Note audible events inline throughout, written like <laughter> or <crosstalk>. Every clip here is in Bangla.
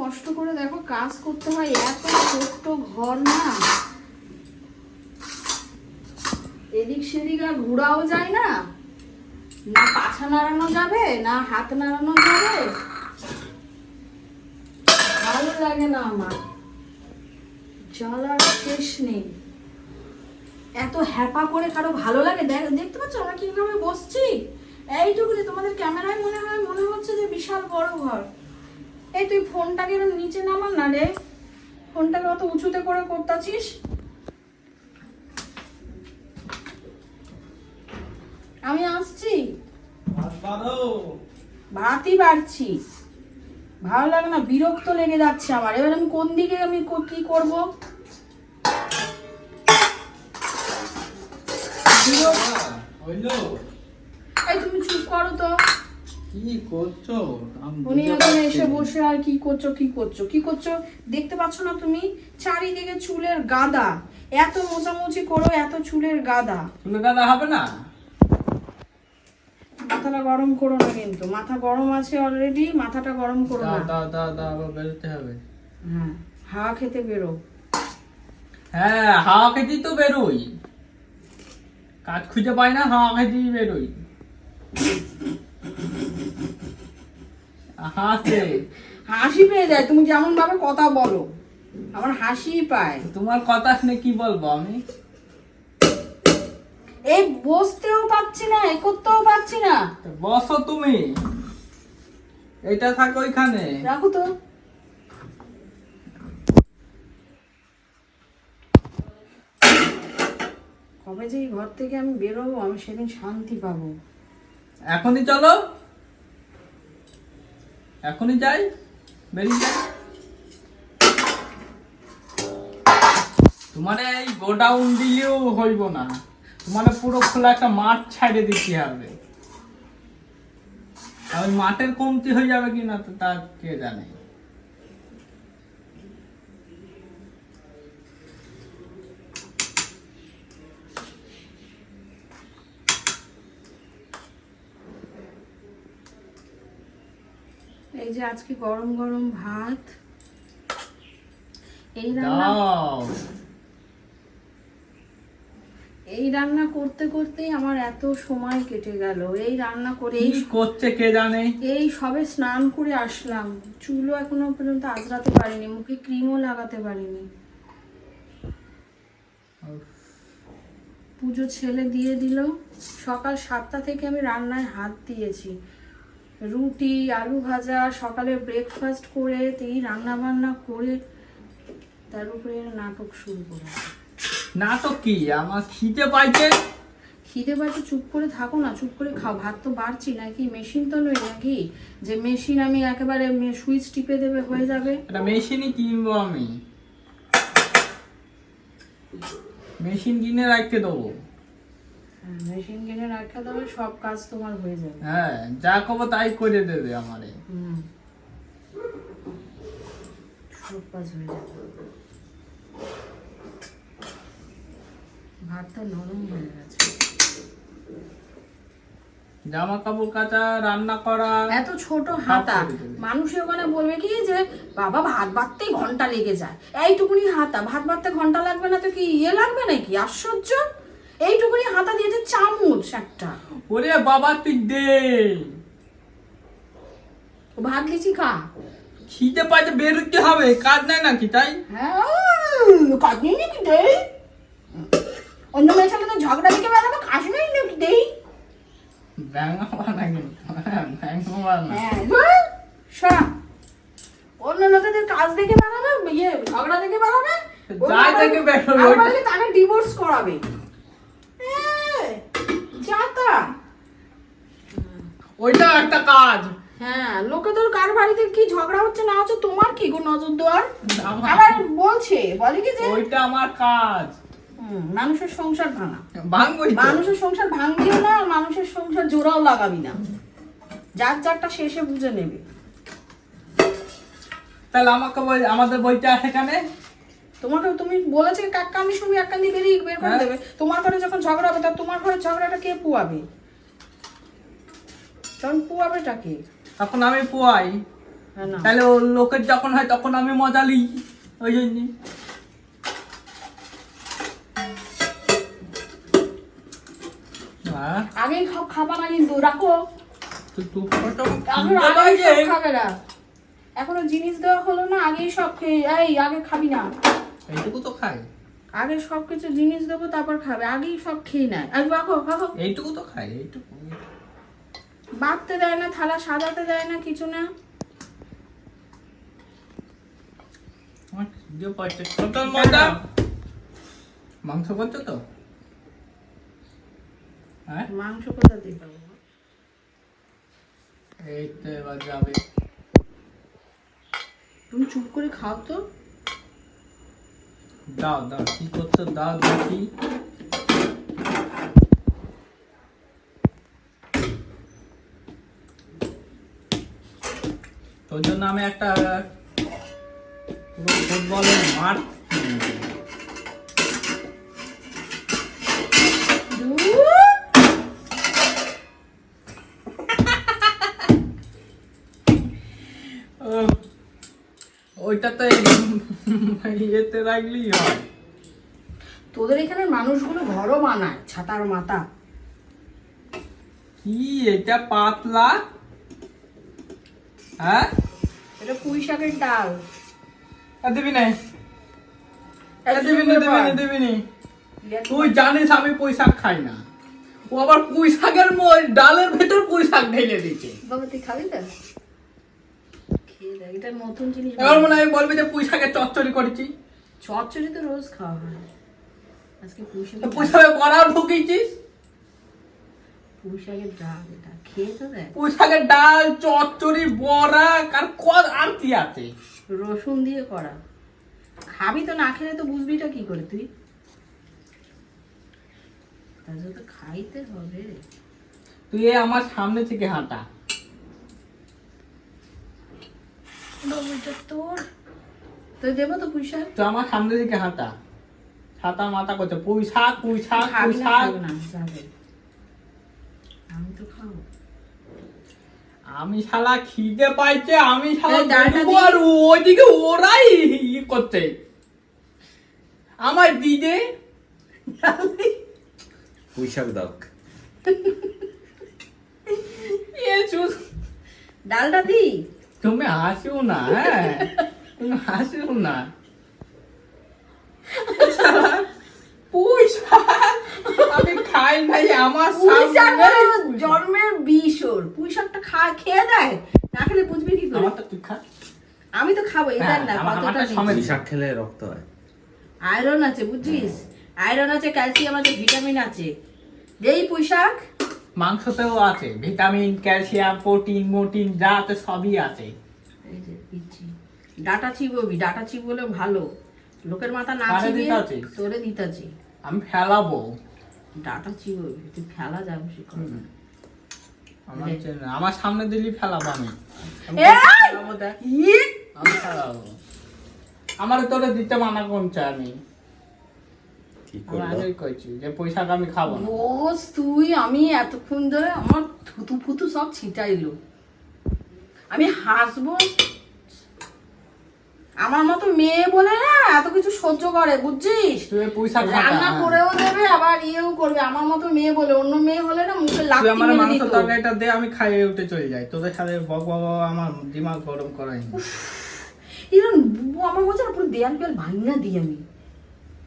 কষ্ট করে দেখো কাজ করতে হয়, এত ছোট্ট ঘর না। এদিক সেদিক আর ঘোরাও যায় না। না পাছা নাড়ানো যাবে, না হাত নাড়ানো যাবে। ভালো লাগে না আমার। জ্বালার শেষ নেই। এত হ্যাপা করে কারও ভালো লাগে? দেখ, দেখতে পাচ্ছ আমরা কীভাবে বসছি? এইটুকুনি তোমাদের ক্যামেরায় মনে হয়, মনে হচ্ছে যে বিশাল বড় ঘর। এই তুই ফোনটাকে এরকম নিচে নামান না রে। ফোনটাকে অত উঁচুতে করে করতেছিস আমি আসছি। ভাতই বাড়ছি। ভালো লাগে না বিরক্ত লেগে যাচ্ছে আমার। এবার আমি কোন দিকে আমি কো- কি করব? এই তুমি চুপ করো তো। কি করছ? উনি এখানে এসে বসে আর কি করছ কি করছ কি করছ? দেখতে পাচ্ছ না তুমি? চারিদিকে চুলের গাদা। এত মোচামুচি করো এত চুলের গাদা। চুলে দাদা হবে না? মাথাটা গরম করো না কিন্তু। মাথা গরম আছে অলরেডি মাথাটা গরম করো দাও না। দাও দাও দাও আবার বেরোতে হবে। হ্যাঁ হাওয়া খেতে বেরো। হ্যাঁ হাওয়া খেতেই তো বেরোই। কাজ খুঁজে পাই না হাওয়া খেতেই বেরোই। হাসে। হাসি পেয়ে যায়। তুমি যেমন ভাবে কথা বলো। আমার হাসি পায়। তোমার কথা শুনে কি বলব আমি? এই বসতেও পাচ্ছি না এ করতেও পাচ্ছি না বসো তুমি। এটা থাকো ওইখানে। রাখো তো। কবে যে ঘর থেকে আমি বেরোবো আমি সেদিন শান্তি পাবো। এখনই চলো। এখনই যাই, বেরিয়ে যাই। তোমার এই গোডাউন দিলেও হইব না। তোমার পুরো খোলা একটা মাঠ ছাড়ে দিতে হবে। ওই মাঠের কমতি হয়ে যাবে কিনা তা কে জানে? এই যে আজকে গরম গরম ভাত। এই রান্না এই রান্না করতে করতেই আমার এত সময় কেটে গেল। এই রান্না করে এই করছে কে জানে? এই সবে স্নান করে আসলাম। চুলও এখনও পর্যন্ত আজরাতে পারিনি মুখে ক্রিমও লাগাতে পারিনি। পুজো ছেলে দিয়ে দিল। সকাল সাতটা থেকে আমি রান্নায় হাত দিয়েছি। রুটি আলু ভাজা সকালে ব্রেকফাস্ট করে তিনি রান্না বান্না করে তার উপরে নাটক শুরু করে নাটক কি? আমার খিদে পাইছে। খিদে পাচ্ছে চুপ করে থাকো না চুপ করে খাও। ভাত তো বাড়ছি নাকি মেশিন তো নই নাকি? যে মেশিন আমি একেবারে সুইচ টিপে দেবে হয়ে যাবে। একটা মেশিনই কিনবো আমি। মেশিন কিনে রাখতে দেবো। মেশিন কিনে রাখা দেবে সব কাজ তোমার হয়ে যাবে। হ্যাঁ যা কবো তাই করে দেবে আমারে। হুম। সব কাজ হয়ে যাবে। ভাতটা নরম হয়ে গেছে। জামা কাপড় কাচা রান্না করা এত ছোট হাতা। মানুষের ওখানে বলবে কি যে বাবা ভাত বাড়তেই ঘণ্টা লেগে যায়। এইটুকুনি হাতা ভাত বাড়তে ঘণ্টা লাগবে না তো কি ইয়ে লাগবে নাকি? আশ্চর্য। এইটুকুনি হাতা দিয়েছে চামচ একটা। ওরে বাবা তুই দে। ও ভাত দিয়েছি খা। খিদে পাইতে বেরোতে হবে কাজ নাই নাকি তাই? হ্যাঁ কাজ নেই নাকি দেই? অন্য মেয়ের সাথে তো ঝগড়া দিকে বেড়াবো কাজ নেই নাকি দেই? হ্যাঁ, হ্যাঁ অন্য লোকেদের কাজ দেখে বেড়াবে ইয়ে ঝগড়া দেখে বেড়াবে। তাকে ডিভোর্স করাবে। ওইটা একটা কাজ। হ্যাঁ কার বাড়িতে কি ঝগড়া হচ্ছে না হচ্ছে তোমার কি গো নজর দেওয়ার? আবার বলছে বলে কি যে ওইটা আমার কাজ। মানুষের সংসার ভাঙা। ভাঙবই মানুষের সংসার ভাঙবিও না আর মানুষের সংসার জোড়াও লাগাবি না। যার যারটা শেষে বুঝে নেবে। তাহলে আমাকে আমাদের বইটা সেখানে তোমাকে তুমি বলেছে এক কান্দি শুনবি এক কান্দি বেরিয়ে বের করে হ্যাঁ। দেবে। তোমার ঘরে যখন ঝগড়া হবে তা তোমার ঘরে ঝগড়াটা কে পুয়াবে? তখন পুয়াবেটা কে? তখন আমি পোয়াই। হ্যাঁ, তাহলে ওর লোকের যখন হয় তখন আমি মজা লিই ওই জন্য। সব খাবা না কিন্তু রাখো। এখন খাবে না। এখনও জিনিস দেওয়া হলো না আগেই সব খেয়ে এই আগে খাবি না। এইটুকু তো খাই আগে সব কিছু জিনিস দেবো তারপর খাবে। আগেই সব খেয়ে নেয়। রাখো এইটুকু তো খাই এইটুকু বাঁধতে দেয় না থালা সাজাতে দেয় না কিছু না। মাংস করছ তো? হ্যাঁ? মাংস কোথা দিয়ে পাবো? এই তো এবার যাবে। তুমি চুপ করে খাও তো। দাও দাও কি করছ? দাও দেখি তোর জন্য আমি একটা ফুটবলের মাঠ <laughs> ওইটা তো ইয়েতে রাখলেই হয়। তোদের এখানে মানুষগুলো ঘরও বানায় ছাতার মাথা। কি এটা পাতলা? হ্যাঁ? এটা পুঁই শাকের ডাল। দিবি না। দিবি না দিবি না দিবি না। তুই জানিস আমি পুঁই শাক খাই না। ও আবার পুঁই শাকের ডালের ভেতর পুঁই শাক ঢেলে দিচ্ছে বাবা তুই খাবি তো? এটা নতুন জিনিস এবার মনে হয় বলবি যে পুঁই শাকের চচ্চড়ি করেছি। চচ্চড়ি তো রোজ খাওয়া হয়। আজকে পুঁই তো শাকের পুঁই শাকের বড়াও ঢুকিয়েছিস পুঁই শাকের ডাল এটা। খেয়ে তো দেখ। পুঁই শাকের ডাল চচ্চড়ি বড়া আর কত আর কি আছে? রসুন দিয়ে করা। খাবি তো না খেলে তো বুঝবিটা কি করে তুই? তার জন্য তো খাইতে হবে তুই এ আমার সামনে থেকে হাঁটা। বাবুটা দেবো তো পুঁই শাক তুই আমার সামনে থেকে হাঁটা। ছাতা মাথা করছে। পুঁই শাক পুঁই শাক পুঁই শাক খাব না যাবে আমি তো খাব। আমি শালা খিদে পাইছে আমি শালা দিই। আর ওইদিকে ওরাই ই করছে। আমার দিদে পুঁইশাক দাও। এ ডালটা দি। তুমি হাসিও না হ্যাঁ? তুমি হাসিও না। পুঁই শাক আমি খাই নাই আমার সামনে জন্মের বিষ ওর। পুঁই শাকটা খা খেয়ে দেয়। না খেলে বুঝবি কি করে? আমারটা তুই খা। আমি তো খাব এটা হ্যাঁ, না কতটা আমারটা দিচ্ছি। খেলে রক্ত হয়। আয়রন আছে বুঝছিস? আয়রন আছে ক্যালসিয়াম আছে ভিটামিন আছে। যেই পুঁই শাক মাংসতেও আছে ভিটামিন ক্যালসিয়াম প্রোটিন মোটিন যা আছে সবই আছে। এই যে দিচ্ছি ডাটা চিববি ডাটা চিবলে ভালো। লোকের মাথা না চিবিয়ে তোরে দিতেছি। আমি ফেলাবো। ডাটা চিববি তুই ফেলা যাবে সে কথা। আমার। আমার সামনে দিলি ফেলাবো আমি। আমি এই! ফেলাবো দেখ। ই! আমি ফেলাবো। আমার তোরে দিতে মানা করছে আমি। কি কইছি যে পয়সাকে আমি খাব না। রোজ তুই আমি এতক্ষণ ধরে আমার থুতু ফুতু সব ছিটাইলো। আমি হাসবো। আমার মতো মেয়ে বলে না এত কিছু সহ্য করে বুঝছিস? পয়সা রান্না হ্যাঁ। করেও দেবে আবার ইয়েও করবে। আমার মতো মেয়ে বলে অন্য মেয়ে হলে না মুখে লাগতি আমার মাংস তরকারিটা দে আমি খাইয়ে উঠে চলে যাই। তোদের সাথে বক বক আমার দিমাগ গরম করাই এরকম বুবু আমার বলছে পুরো দেয়াল পেয়াল ভাঙিনা দিই আমি।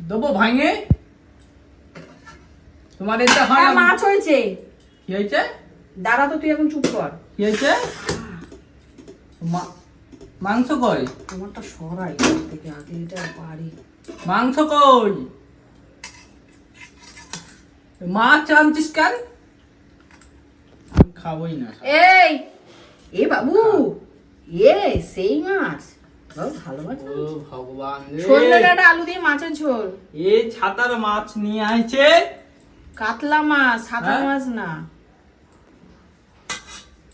দেবো ভাঙে? তোমার এটা হয় হ্যাঁ না। মাছ হয়েছে। কি হয়েছে? দাঁড়া তো তুই এখন চুপ কর। কি হয়েছে? মাংস কই? আমারটা সরাই থেকে আগে এটা বাড়ি। মাংস কই? মাছ আনছিস কেন? আমি খাবোই না। এই এ বাবু এ সেই মাছ। ভালো মাছ ও ভগবান। আলু দিয়ে মাছের ঝোল। এ ছাতার মাছ নিয়ে আইছে। কাতলা মাছ সাদা হ্যাঁ? মাছ না।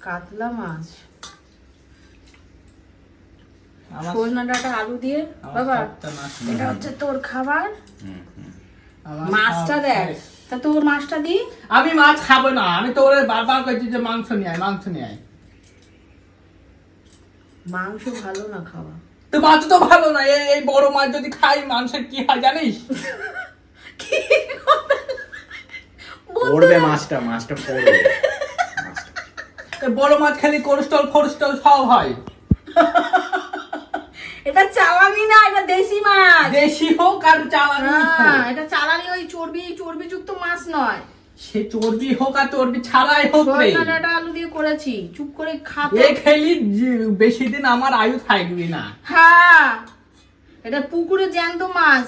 কাতলা মাছ। সজনা ডাঁটা আলু দিয়ে? বাবা এটা হচ্ছে তোর খাবার? হুম, হুম। আমার মাছটা দেখ। তা তোর মাছটা দি। আমি মাছ খাব না। আমি তো ওরে বারবার করছি যে মাংস নিয়ে আয় মাংস নিয়ে আয়। মাংস ভালো না খাওয়া। তো মাছ তো ভালো না। এই বড় মাছ যদি খাই মানুষের কি হয় জানিস? <laughs> পড়বে মাছটা মাছটা পড়বে। বড় মাছ খেলে কোলেস্ট্রল ফোলেস্ট্রল সব হয়। এটা চালানি না এটা দেশি মাছ। দেশি হোক আর চালানি হ্যাঁ এটা চালানি ওই চর্বি চর্বিযুক্ত মাছ নয়। সে চর্বি হোক আর চর্বি ছাড়াই হোক রে। আলু দিয়ে করেছি চুপ করে খাতে। এ খেলি বেশি দিন আমার আয়ু থাকবি না। হ্যাঁ এটা পুকুরে জ্যান্ত মাছ।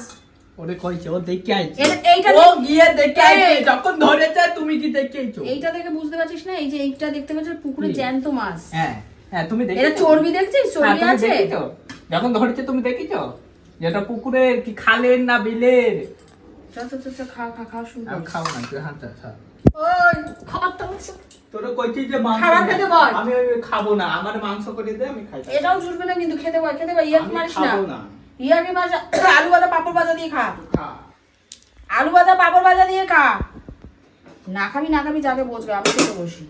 ওরে কইছে ও দেখে আইছে। এইটা ও গিয়ে দেখে আইছে যখন ধরেছে তুমি কি দেখে আইছো? এইটা দেখে বুঝতে পারছিস না এই যে এইটা দেখতে পাচ্ছিস পুকুরে জ্যান্ত মাছ। হ্যাঁ হ্যাঁ তুমি দেখে এটা চর্বি দেখছিস? চর্বি আছে? যখন ধরেছে তুমি দেখেছ? যেটা পুকুরের কি খালের না বিলের? চল চল চল চল, খা খা খা শুরু আমি কর। খাব না তুই হাত খা ওই তোরা কইছি যে মাংস খাবার খেতে বল। আমি খাব না আমার মাংস করে দে আমি খাই। এটাও জুড়বে না কিন্তু খেতে পার খেতে পার ইয়াক মারিস না। খাব না। <coughs> আলু ভাজা পাপড় ভাজা দিয়ে খা। আলু ভাজা পাপড় ভাজা দিয়ে খা। না খাবি না খাবি যাকে বসবে আমি খেতে বসি।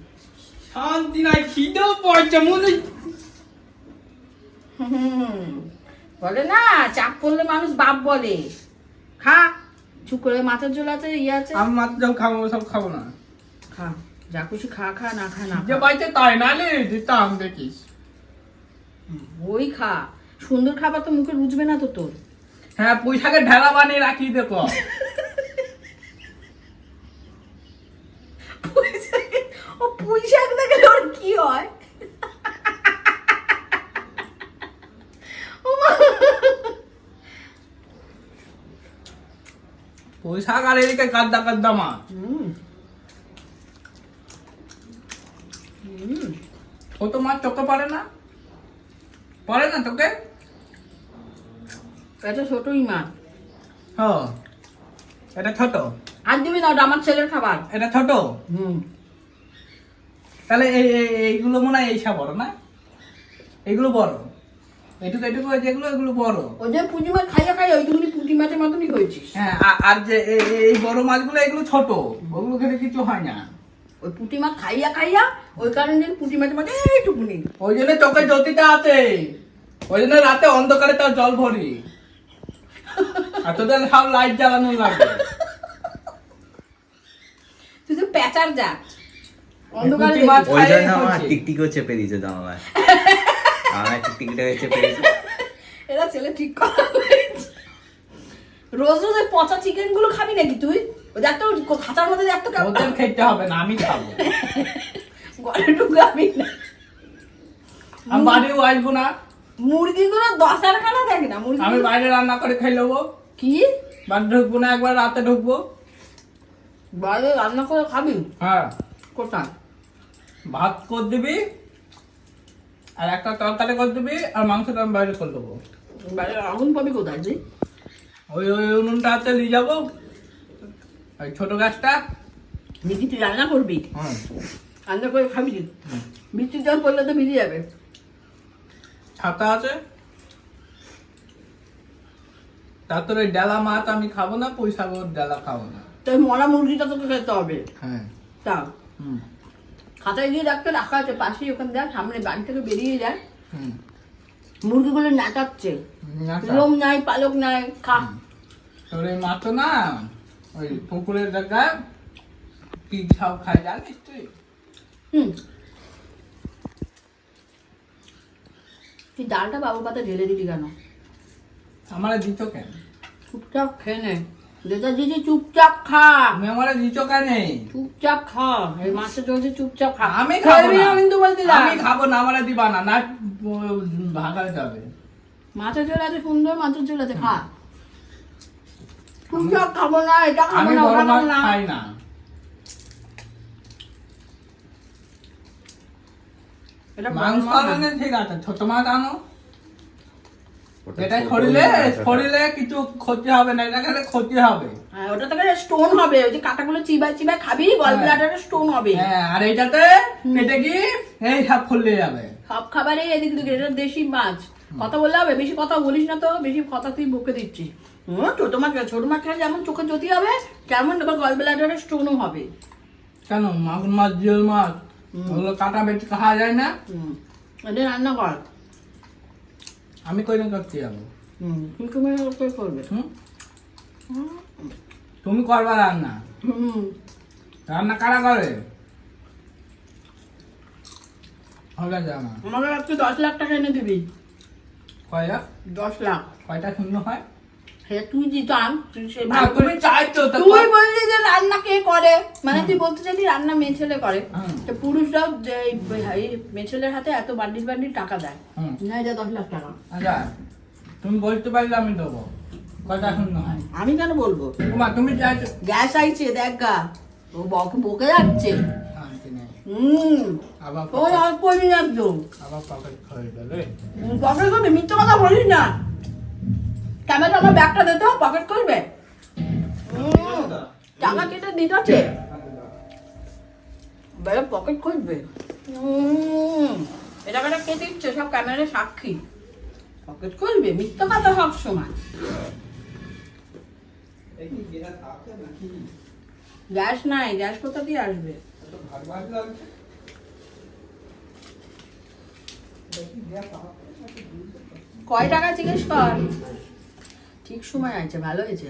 শান্তি নাই খিদেও পড়ছে মনে <laughs> বলে না চাপ পড়লে মানুষ বাপ বলে। খা চুপ করে মাছের ঝোল আছে ইয়ে আছে। আমি মাত্র যখন খাব সব খাব না। খা যা খুশি খা খা না খা না যে। বাইতে তাই নালে দিতাম দেখিস। ওই খা। সুন্দর খাবার তো মুখে রুচবে না তো তোর হ্যাঁ পুঁই শাকের ঢেলা বানিয়ে রাখি দেখো ও পুঁই শাক দেখলে ওর কি হয় ও মা। পুঁই শাক আর এদিকে কাদ্দা কাদ্দা। হুম। ও তো মাছ চোখে পড়ে না পড়ে না তোকে এটা ছোটই মাছ হ এটা ছোট? আর দিবি না আমার ছেলের খাবার। এটা ছোট? হুম। তাহলে এই এই- এইগুলো মনে হয় এইসব বড় না? এগুলো বড়। এটুকু এটুকু যেগুলো এগুলো বড়। ওই যে পুঁটি মাছ খাইয়া খাইয়া ওইটুকুনি পুঁটি মাছের মতনই হয়েছিস। হ্যাঁ আর যে এই- বড় মাছগুলো এগুলো ছোট। ওগুলো খেলে কিছু হয় না। ওই পুঁটি মাছ খাইয়া খাইয়া ওই কারণে পুঁটি মাছের মধ্যে এইটুকুনি। ওই জন্য চোখে জ্যোতিটা আছে। ওই জন্য রাতে অন্ধকারে তার জল ভরি। আর তোদের সব লাইট জ্বালানো লাগে তুই তো প্যাচার যা অন্ধকারে পুঁটি মাছ দেখবি। ওই জন্য আমার টিকটিকও চেপে দিয়েছে জানালায় আমার টিকটিকিটাকে চেপে দিয়েছে। এরা ছেলে ঠিক করা হয়েছে। রোজ রোজ ওই পচা চিকেনগুলো খাবি নাকি তুই? দেখ তো খাঁচার মধ্যে দেখ তো ওদের খেতে হবে না আমি খাব। গলে ঢুকাবি না। আমি বাড়িও আসব না। মুরগিগুলো দশার খানা দেখ না মুরগি আমি বাইরে রান্না করে খেয়ে নেব কি? বাড়ি ঢুকবো না একবার রাতে ঢুকবো। বাইরে রান্না করে খাবি? হ্যাঁ। কোথায়? ভাত করে দিবি আর একটা তরকারি করে দিবি আর মাংসটা আমি বাইরে করে দেবো। বাইরে আগুন পাবি কোথায় তুই ওই ওই উনুনটা হাতে নিয়ে যাব। ওই ছোট গাছটা। তুই রান্না করবি? হ্যাঁ। রান্না করে খাবি? বৃষ্টি জল পড়লে তো ভিজে যাবে। ছাতা আছে? তারপরে ডালা মাছ আমি খাব না পয়সা ডালা খাব না? তাই মরা মুরগিটা তোকে খেতে হবে। হ্যাঁ। তা হুম। খাতায় দিয়ে রাখতে রাখা আছে পাশেই ওখানে দেখ সামনে বাড়ি থেকে বেরিয়ে যায়। হুম। মুরগিগুলো নাচাচ্ছে। লোম নাই পালক নাই খা। তোর এই মাছ না ওই পুকুরের জায়গায় কি সব খাই জানিস তুই? হুম। তুই ডালটা বাবুর পাতা ঢেলে দিলি কেন? আমার দিত কেন? চুপচাপ খেয়ে নে। যেটা দিদি চুপচাপ খা। তুমি আমার দিত কেন? চুপচাপ খা। এই মাছটা চলছে চুপচাপ খা। আমি খাব না কিন্তু বলে দিলাম আমি খাব না আমার দিবা না। না ভাগালে যাবে। মাছের ঝোল আছে সুন্দর মাছের ঝোল আছে খা। চুপচাপ খাব না এটা খাব না ওটা খাব না। খাই না এটা বড় মাংস মাছ ঠিক আছে ছোট মাছ আনো। এটা ছোট ছড়িলে মাছ, ওটা- ছড়িলে কিছু ক্ষতি হবে না এটা খেলে ক্ষতি হবে। হ্যাঁ, ওটা থেকে স্টোন হবে ওই যে কাটাগুলো চিবাই চিবাই খাবি গল হ্যাঁ। স্টোন হবে। হ্যাঁ আর এইটাতে পেটে কি এই সব ফুললে যাবে। সব খাবারে এদিক দিকে এটা দেশি মাছ। কথা বললে হবে বেশি কথা বলিস না তো বেশি কথা তুই বুকে দিচ্ছিস। হুম ছোট মাছ ছোট মাছ খেলে যেমন চোখে জ্যোতি হবে তেমন এবার গল ব্লাডারে স্টোনও হবে। কেন? মাগুর মাছ জিওল মাছ? ওগুলো কাটা বেটে খাওয়া যায় না। এটা রান্না কর। আমি কই না করতে যাব? তুমি করবে? তুমি করবা রান্না? রান্না কারা করে? হবে আমার আমাকে আজকে দশ লাখ টাকা এনে দিবি। কয়টা দশ লাখ। কয়টা শূন্য হয়? সে তুই দিতাম তুই ভাগ তুমি চাইছো তো তুই কে করে। মানে তুই বলতে চাইলি রান্না মেয়ে ছেলে করে তো পুরুষরাও যে এই- এই মেয়ে ছেলের হাতে এত বান্ডিল বান্ডিল টাকা দেয়। হুম। না যা দশ লাখ টাকা। আচ্ছা তুমি বলতে পারলে আমি দেবো। কয়টা শূন্য হয় আমি কেন বলব? তোমার তুমি গ্যাস আইছে দেখ গা। ও বকে বকে যাচ্ছে। হুম। অল্প একদম আবার পকেট খয়ে গেলে পকেট করবে মিথ্যে কথা বলিস না। ক্যামেরা আমার ব্যাগটা দে তো পকেট করবে। হুম, টাকা কেটে দিতে আছে বেলা পকেট খুঁজবে। হুম, এ টাকাটা কে দিচ্ছে? সব ক্যামেরার সাক্ষী। পকেট খুলবে মিথ্যে কথা সব সময়। গ্যাস নাই গ্যাস কোথা দিয়ে আসবে? কয় টাকা জিজ্ঞেস কর। ঠিক সময় আছে ভালো হয়েছে।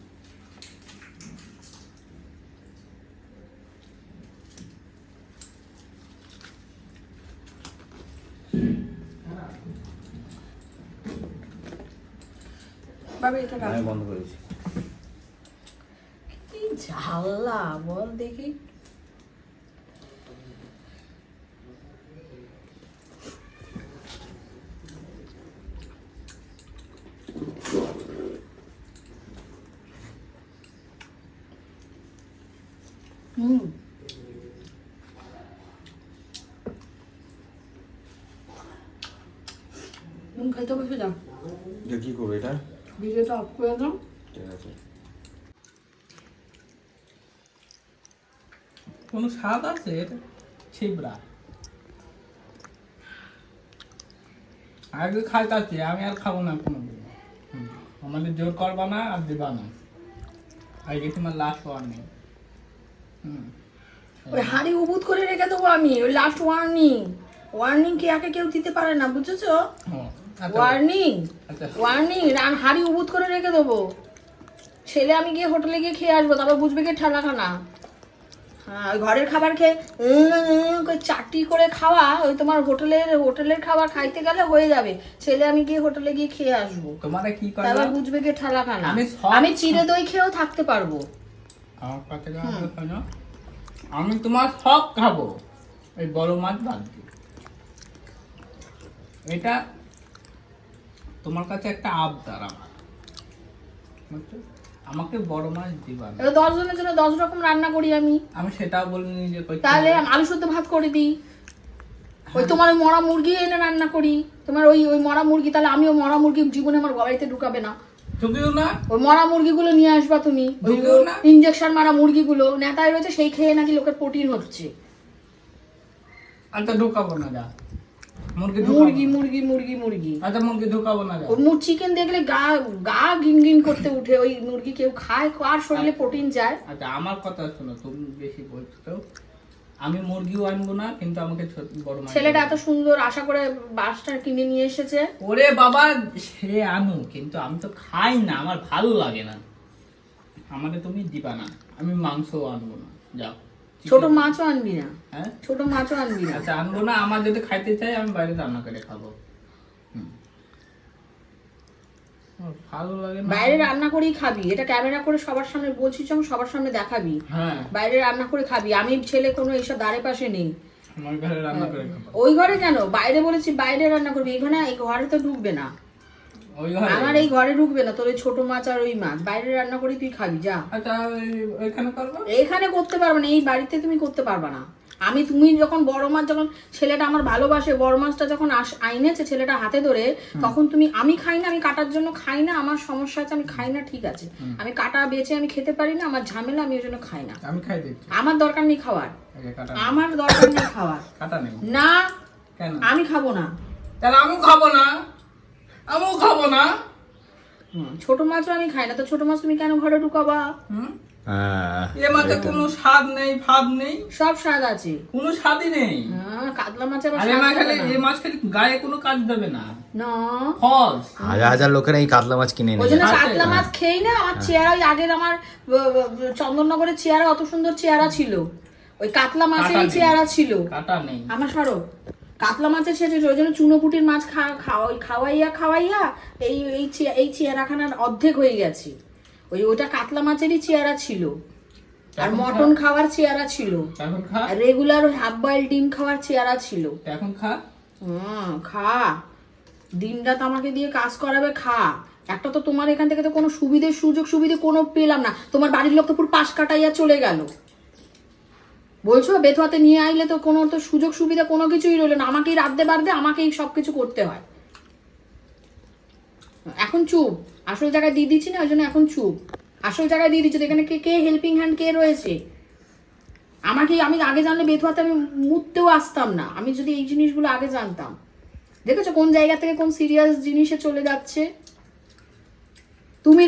এটা। আমি বন্ধ করেছি। কি ঝাল্লা বল দেখি। হুম। খেতে বসে যাও কি করব এটা? ভিডিওটা অফ করে দাও। ঠিক আছে। কোনো স্বাদ আছে? ছিবড়া। আগে খাইতাছি আমি আর খাব না কোনো আমাদের জোর করবা না আর দিবা না। আগে তোমার লাস্ট ওয়ার্নিং হুম। ওই হাড়ি উবুত করে রেখে দেবো আমি ওই লাস্ট ওয়ার্নিং ওয়ার্নিং কি একে কেউ দিতে পারে না বুঝেছ? আচ্ছা ওয়ার্নিং ওয়ার্নিং রান হাড়ি উবুত করে রেখে দেবো। ছেলে আমি গিয়ে হোটেলে গিয়ে খেয়ে আসব তারপর বুঝবে কি ঠান্ডা খানা হ্যাঁ ওই ঘরের খাবার খেয়ে চাটি করে খাওয়া ওই তোমার হোটেলের হোটেলের খাবার খাইতে গেলে হয়ে যাবে। ছেলে আমি গিয়ে হোটেলে গিয়ে খেয়ে আসব। তোমারে কি তারপর বুঝবে কি ঠান্ডা খানা আমি চিড়ে দই খেয়েও থাকতে পারব। আমি তোমার সব খাব। এই বড় মাছ বাদ দিয়ে এটা তোমার কাছে একটা আবদার আমার। আমাকে বড় মাছ দিবা না। দশ জনের জন্য দশ রকম রান্না করি আমি। আমি সেটাও বলিনি যে তাহলে আলু শুদ্ধ ভাত করে দিই। ওই তোমার ওই মরা মুরগি এনে রান্না করি। তোমার ওই ওই মরা মুরগি তাহলে আমিও মরা মুরগি জীবনে আমার বাড়িতে ঢুকাবে না। ঢুকিও না। ওই মরা মুরগিগুলো নিয়ে আসবা তুমি। ঢুকেও না। ইঞ্জেকশন মারা মুরগিগুলো। নেতায় রয়েছে সেই খেয়ে নাকি লোকের প্রোটিন হচ্ছে। আচ্ছা ঢুকাবো না যা। মুরগি মুরগি মুরগি মুরগি মুরগি। আচ্ছা মুরগি ঢুকাবো না মুর চিকেন দেখলে গা গা করতে উঠে ওই মুরগি কেউ খায় কার শরীরে প্রোটিন যায়। আচ্ছা আমার কথা শোনো তুমি বেশি বলছো তো। আমি মুরগিও আনব না কিন্তু আমাকে বড় ছেলেটা এত সুন্দর আশা করে বাসটা কিনে নিয়ে এসেছে। ওরে বাবা সে আনু কিন্তু আমি তো খাই না আমার ভালো লাগে না। আমাকে তুমি দিবা না আমি মাংসও আনব না যাও। ছোট মাছও আনবি না। হ্যাঁ? ছোট মাছও আনবি না। আচ্ছা আনব না আমার যদি খাইতে চাই আমি বাইরে রান্না করে খাব। ভালো লাগে বাইরে রান্না করেই খাবি। এটা ক্যামেরা করে সবার সামনে বলছিস যখন সবার সামনে দেখাবি। হ্যাঁ। বাইরে রান্না করে খাবি। আমি ছেলে কোনো এইসব দাঁড়ে পাশে নেই। ওই ঘরে কেন? বাইরে বলেছি বাইরে রান্না করবি। এখানে এই ঘরে তো ঢুকবে না। আমার এই ঘরে ঢুকবে না তোর ওই ছোট মাছ আর ওই মাছ। বাইরে রান্না করে তুই খাবি যা। এখানে করতে পারবে না এই বাড়িতে তুমি করতে পারবে না। আমি তুমি যখন বড় মাছ যখন ছেলেটা আমার ভালোবাসে বড় মাছটা যখন আস- আইনেছে ছেলেটা হাতে ধরে তখন তুমি আমি খাই না আমি কাটার জন্য খাই না আমার সমস্যা আছে আমি খাই না ঠিক আছে। আমি কাটা বেছে আমি খেতে পারি না আমার ঝামেলা আমি ওই জন্য খাই না। আমি খাই আমার দরকার নেই খাওয়ার। আমার দরকার নেই খাওয়ার। না আমি খাব না। তাহলে আমিও খাব না। আমিও খাব না। ছোট মাছও আমি খাই না। তো ছোট মাছ তুমি কেন ঘরে ঢুকাবা? হ্যাঁ, এ মাছে কোনো স্বাদ নেই ফাদ নেই। সব স্বাদ আছে। কোনো স্বাদই নেই। হ্যাঁ, কাতলা আবার আর এ মাছ থাকে খেলে না। এই মাছ খেলে গায়ে কোনো কাজ দেবে না। না। ফলস। হাজার হাজার লোকেরা এই কাতলা মাছ কিনে ওই নিয়ে জন্য কাতলা মাছ খেয়েই না আমার চেহারা ওই আগের আমার চন্দননগরের চেহারা অত সুন্দর চেহারা ছিল। ওই কাতলা মাছের। চেহারা ছিল। কাটা নেই। আমার সরো। কাতলা মাছের সেজে ওই জন্য চুনোপুটির মাছ খাওয়াই খাওয়াইয়া খাওয়াইয়া এই এই চে- এই চেহারাখানার অর্ধেক হয়ে গেছে। ওই ওটা কাতলা মাছেরই চেহারা ছিল। আর মটন খাওয়ার চেহারা ছিল। এখন খা। আর রেগুলার হাফ বয়েল ডিম খাওয়ার চেহারা ছিল। এখন খা। হুম খা। দিন রাত আমাকে দিয়ে কাজ করাবে খা। একটা তো তোমার এখান থেকে তো কোনো সুবিধে সুযোগ সুবিধে কোনো পেলাম না। তোমার বাড়ির লোক তো পুরো পাশ কাটাইয়া চলে গেল। বলছো বেথুয়াতে নিয়ে আইলে তো কোনো তো সুযোগ সুবিধা কোনো কিছুই রইল না। আমাকেই রাধতে বাড়তে আমাকেই সব কিছু করতে হয়। এখন চুপ। আসল জায়গায় দিয়ে দিচ্ছি না, ওই জন্য এখন চুপ। আসল জায়গায় দিয়ে দিচ্ছি তো এখানে কে কে হেল্পিং হ্যান্ড কে রয়েছে? আমাকে আমি আগে জানলে বেথুয়াতে আমি মুততেও আসতাম না। আমি যদি এই জিনিসগুলো আগে জানতাম। দেখেছ কোন জায়গা থেকে কোন সিরিয়াস জিনিসে চলে যাচ্ছে? তুমি